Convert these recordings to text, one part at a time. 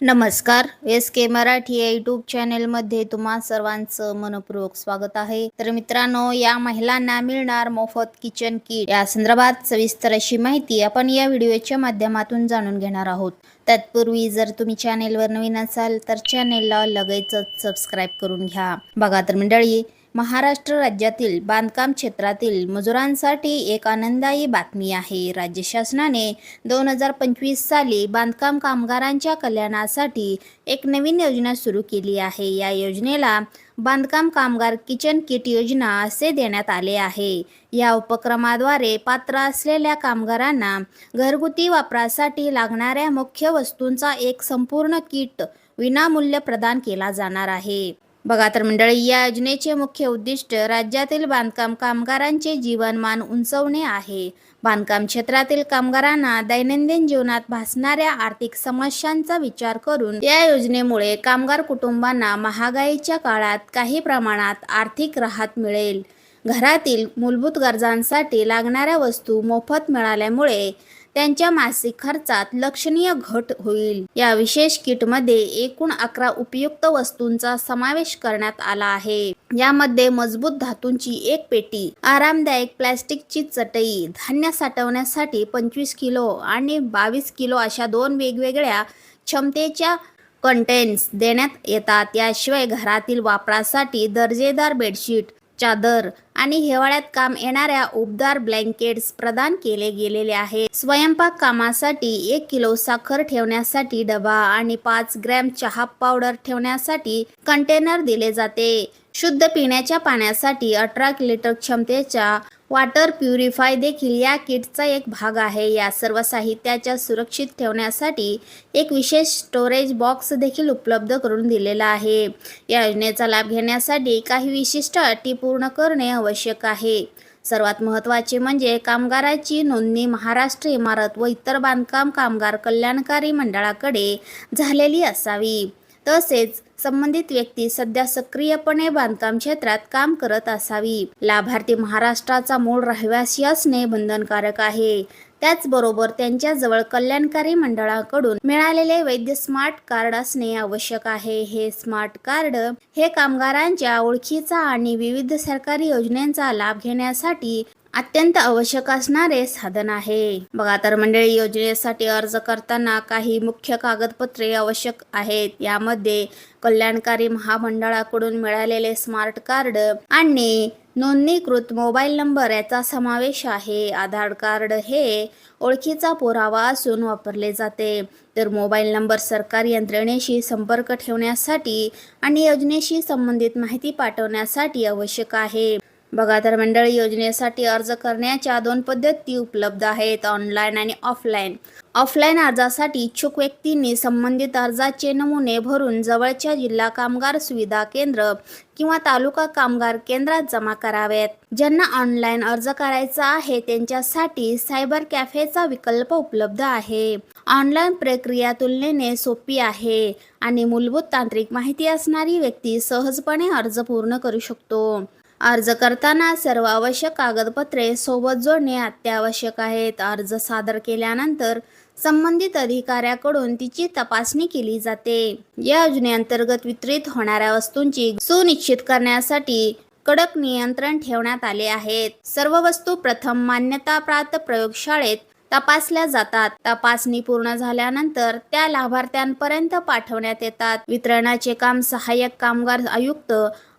नमस्कार एस के मराठी या यूट्यूब चॅनेलमध्ये तुम्हा सर्वांचं मनपूर्वक स्वागत आहे. तर मित्रांनो या महिलांना मिळणार मोफत किचन किट या संदर्भात सविस्तर अशी माहिती आपण या व्हिडिओच्या माध्यमातून जाणून घेणार आहोत. तत्पूर्वी जर तुम्ही चॅनेलवर नवीन असाल तर चॅनेलला लगेचच सबस्क्राईब करून घ्या. बघा तर मंडळी महाराष्ट्र राज्यातील बांधकाम क्षेत्रातील मजुरांसाठी एक आनंदायी बातमी आहे. राज्य शासनाने दोन हजार पंचवीस साली बांधकाम कामगारांच्या कल्याणासाठी एक नवीन योजना सुरू केली आहे. या योजनेला बांधकाम कामगार किचन किट योजना असे देण्यात आले आहे. या उपक्रमाद्वारे पात्र असलेल्या कामगारांना घरगुती वापरासाठी लागणाऱ्या मुख्य वस्तूंचा एक संपूर्ण किट विनामूल्य प्रदान केला जाणार आहे. बघा तर मंडळी या योजनेचे मुख्य उद्दिष्ट राज्यातील बांधकाम कामगारांचे जीवनमान उंचवणे आहे. बांधकाम क्षेत्रातील कामगारांना दैनंदिन जीवनात भासणाऱ्या आर्थिक समस्यांचा विचार करून या योजनेमुळे कामगार कुटुंबांना महागाईच्या काळात काही प्रमाणात आर्थिक राहत मिळेल. घरातील मूलभूत गरजांसाठी लागणाऱ्या वस्तू मोफत मिळाल्यामुळे त्यांच्या मासिक खर्चात लक्षणीय घट होईल. या विशेष किटमध्ये एकूण अकरा उपयुक्त वस्तूंचा समावेश करण्यात आला आहे. यामध्ये मजबूत धातूंची एक पेटी आरामदायक प्लॅस्टिकची चटई धान्य साठवण्यासाठी पंचवीस किलो आणि बावीस किलो अशा दोन वेगवेगळ्या क्षमतेच्या कंटेन्स देण्यात येतात. याशिवाय घरातील वापरासाठी दर्जेदार बेडशीट चादर आणि हिवाळ्यात काम येणाऱ्या उबदार ब्लँकेट्स प्रदान केले गेलेले आहेत. स्वयंपाक कामासाठी एक किलो साखर ठेवण्यासाठी डबा आणि पाच ग्रॅम चहा पावडर ठेवण्यासाठी कंटेनर दिले जाते. शुद्ध पिण्याच्या पाण्यासाठी अठरा लिटर क्षमतेच्या वॉटर प्युरिफाय देखील या किटचा एक भाग आहे. या सर्व साहित्याच्या सुरक्षित ठेवण्यासाठी एक विशेष स्टोरेज बॉक्स देखील उपलब्ध करून दिलेला आहे. या योजनेचा लाभ घेण्यासाठी काही विशिष्ट अटी पूर्ण करणे आवश्यक आहे. सर्वात महत्त्वाचे म्हणजे कामगाराची नोंदणी महाराष्ट्र इमारत व इतर बांधकाम कामगार कल्याणकारी मंडळाकडे झालेली असावी. तसेच संबंधित व्यक्ती सध्या सक्रियपणे बांधकाम क्षेत्रात काम करत असावी. लाभार्थी महाराष्ट्राचा मूळ रहिवासी असणे बंधनकारक आहे. त्याचबरोबर त्यांच्याजवळ कल्याणकारी मंडळाकडून मिळालेले वैद्य स्मार्ट कार्ड असणे आवश्यक आहे. हे स्मार्ट कार्ड हे कामगारांच्या ओळखीचा आणि विविध सरकारी योजनांचा लाभ घेण्यासाठी अत्यंत आवश्यक असणारे साधन आहे. बघा तर मंडळी योजनेसाठी अर्ज करताना काही मुख्य कागदपत्रे आवश्यक आहेत. यामध्ये कल्याणकारी महामंडळाकडून मिळालेले स्मार्ट कार्ड आणि नोंदणीकृत मोबाईल नंबर याचा समावेश आहे. आधार कार्ड हे ओळखीचा पुरावा असून वापरले जाते. तर मोबाईल नंबर सरकारी यंत्रणेशी संपर्क ठेवण्यासाठी आणि योजनेशी संबंधित माहिती पाठवण्यासाठी आवश्यक आहे. बघा तर मंडळी योजनेसाठी अर्ज करण्याच्या दोन पद्धती उपलब्ध आहेत ऑनलाईन आणि ऑफलाईन ऑफलाईन अर्जासाठी इच्छुक व्यक्तींनी संबंधित अर्जाचे नमुने भरून जवळच्या जिल्हा कामगार सुविधा केंद्र किंवा तालुका कामगार केंद्रात जमा करावेत. ज्यांना ऑनलाईन अर्ज करायचा आहे त्यांच्यासाठी सायबर कॅफेचा विकल्प उपलब्ध आहे. ऑनलाईन प्रक्रिया तुलनेने सोपी आहे आणि मूलभूत तांत्रिक माहिती असणारी व्यक्ती सहजपणे अर्ज पूर्ण करू शकतो. अर्ज करताना सर्व आवश्यक कागदपत्रे सोबत जोडणे अत्यावश्यक आहेत. अर्ज सादर केल्यानंतर संबंधित अधिकाऱ्याकडून तिची तपासणी केली जाते. या योजनेअंतर्गत वितरित होणाऱ्या वस्तूंची सुनिश्चित करण्यासाठी कडक नियंत्रण ठेवण्यात आले आहेत सर्व वस्तू प्रथम मान्यताप्राप्त प्रयोगशाळेत तपासल्या जातात. तपासणी पूर्ण झाल्यानंतर त्या लाभार्थ्यांपर्यंत पाठवण्यात येतात. वितरणाचे काम सहाय्यक कामगार आयुक्त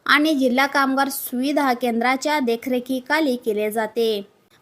आणि जिल्हा कामगार सुविधा केंद्राच्या देखरेखीखाली केले जाते.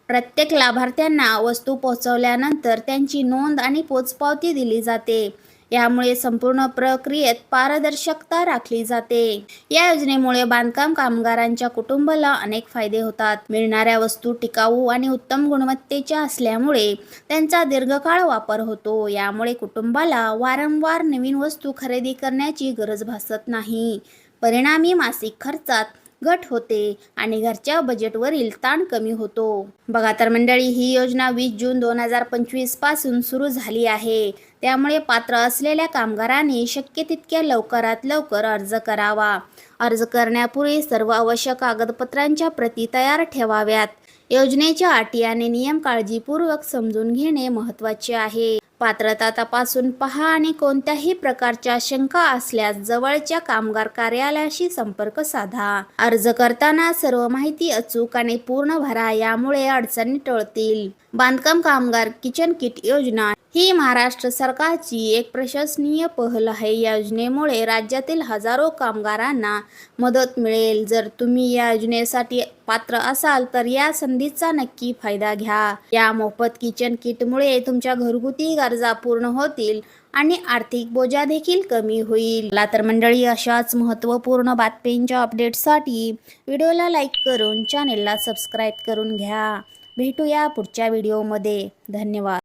प्रत्येक लाभार्थ्यांना वस्तू पोहोचवल्यानंतर त्यांची नोंद आणि पोचपावती दिली जाते. यामुळे संपूर्ण प्रक्रियेत पारदर्शकता राखली जाते. या योजनेमुळे बांधकाम कामगारांच्या कुटुंबाला अनेक फायदे होतात. मिळणाऱ्या वस्तू टिकाऊ आणि उत्तम गुणवत्तेच्या असल्यामुळे त्यांचा दीर्घकाळ वापर होतो. यामुळे कुटुंबाला वारंवार नवीन वस्तू खरेदी करण्याची गरज भासत नाही. परिणामी मासिक खर्चात घट होते आणि घरच्या बजेटवरील ताण कमी होतो. बघा तर मंडळी ही योजना वीस जून दोन हजार पंचवीसपासून सुरू झाली आहे. त्यामुळे पात्र असलेल्या कामगारांनी शक्य तितक्या लवकरात लवकर अर्ज करावा. अर्ज करण्यापूर्वी सर्व आवश्यक कागदपत्रांच्या प्रती तयार ठेवाव्यात. योजनेच्या अटी आणि नियम काळजीपूर्वक समजून घेणे महत्त्वाचे आहे. पात्रता तपासून पहा आणि कोणत्याही प्रकारच्या शंका असल्यास जवळच्या कामगार कार्यालयाशी संपर्क साधा. अर्ज करताना सर्व माहिती अचूक आणि पूर्ण भरा यामुळे अडचणी टळतील. बांधकाम कामगार किचन किट योजना ही महाराष्ट्र सरकारची एक प्रशंसनीय पहल आहे. या योजनेमुळे राज्यातील हजारो कामगारांना मदत मिळेल. जर तुम्ही या योजनेसाठी पात्र असाल तर या संधीचा नक्की फायदा घ्या. या मोफत किचन किटमुळे तुमच्या घरगुती गरजा पूर्ण होतील आणि आर्थिक बोजा देखील कमी होईल. ला तर मंडळी अशाच महत्त्वपूर्ण बातम्यांच्या अपडेटसाठी व्हिडिओला लाईक करून चॅनेलला सबस्क्राईब करून घ्या. भेटूया पुढच्या व्हिडिओमध्ये. धन्यवाद.